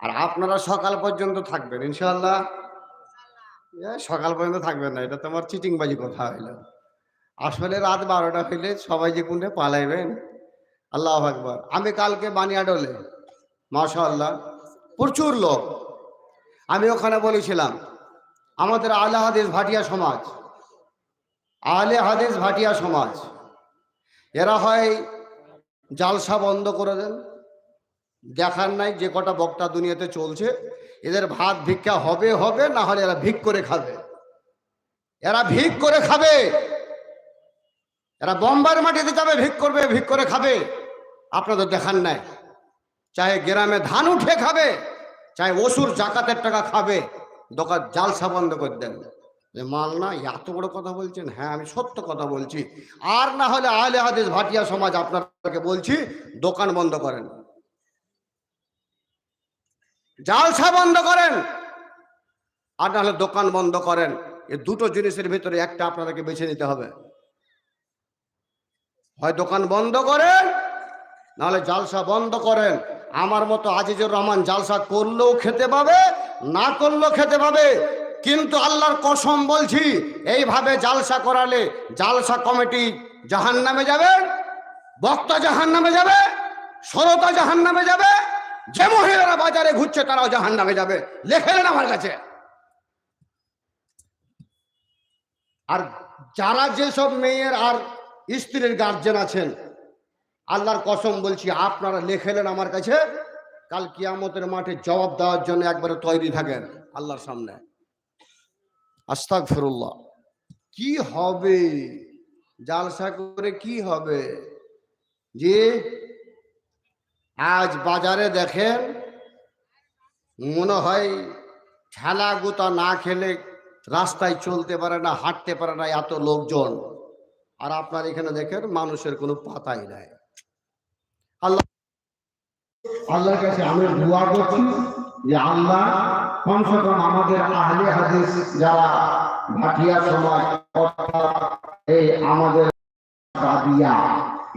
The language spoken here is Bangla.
আর আপনারা সকাল পর্যন্ত থাকবেন ইনশাল্লাহ সকাল পর্যন্ত থাকবেন না, এটা তোমার চিটিংবাজি কথা হইল। আসলে রাত বারোটা হইলে সবাই যে কোনটা পালাইবেন? আল্লাহ আকবর। আমি কালকে বানিয়া বানিয়াডলে, মাশাআল্লাহ, প্রচুর লোক। আমি ওখানে বলেছিলাম, আমাদের আলে হাদিস ভাটিয়া সমাজ, আলে হাদিস ভাটিয়া সমাজ, এরা হয় জালসা বন্ধ করে দেন। দেখার নাই যে কটা বক্তা দুনিয়াতে চলছে। এদের ভাত ভিক্ষা হবে হবে, না হলে এরা ভিক করে খাবে। এরা ভিক করে খাবে। এরা বম্বার মাটিতে যাবে, ভিক করবে, ভিক করে খাবে। আপনাদের দেখার নাই। চাহে গ্রামে ধান উঠে খাবে, চাহে ওষুর জাকাতের টাকা খাবে। দোকান জালসা বন্ধ করে দেন। যে মাল না এত বড় কথা বলছেন? হ্যাঁ আমি সত্য কথা বলছি। আর না হলে আহলে হাদিস ভাটিয়া সমাজ আপনাকে বলছি, দোকান বন্ধ করেন। জালসা বন্ধ করেন। আর না হলে দোকান বন্ধ করেন। এ দুটো জিনিসের ভিতরে একটা আপনাদেরকে বেছে নিতে হবে। হয় দোকান বন্ধ করেন, নাহলে জালসা বন্ধ করেন। আমার মতো আজিজুর রহমান জালসা করলেও খেতে পাবে, না করলেও খেতে পাবে। কিন্তু আল্লাহর কসম বলছি, এইভাবে জালসা করালে জালসা কমিটি জাহান নামে যাবে, বক্তা জাহান নামে যাবে, সরতা জাহান নামে যাবে। যে মহিলারা বাজারে ঘুরছে, তারাও জাহান নামে যাবে। লেখে নেন আমার কাছে। আর যারা যেসব মেয়ের আর স্ত্রীর গার্জেন আছেন, আল্লাহর কসম বলছি, আপনারা লেখেলেন আমার কাছে, কাল কিয়ামতের মাঠে জবাব দেওয়ার জন্য একবারে তৈরি থাকেন আল্লাহর সামনে। আস্তাক ফিরুল্লাহ কি হবে? জালসা করে কি হবে? যে আজ বাজারে দেখেন, মনে হয় ঠেলা গুতা না খেলে রাস্তায় চলতে পারে না, হাঁটতে পারে না এত লোকজন। আর আপনার এখানে দেখেন, মানুষের কোনো পাতাই নাই। আল্লাহ আল্লাহর কাছে আমি দোয়া করছি যে আল্লাহ কমসে কম আমাদের আহলে হাদিস যারা ভাটিয়া অর্থাৎ এই আমাদের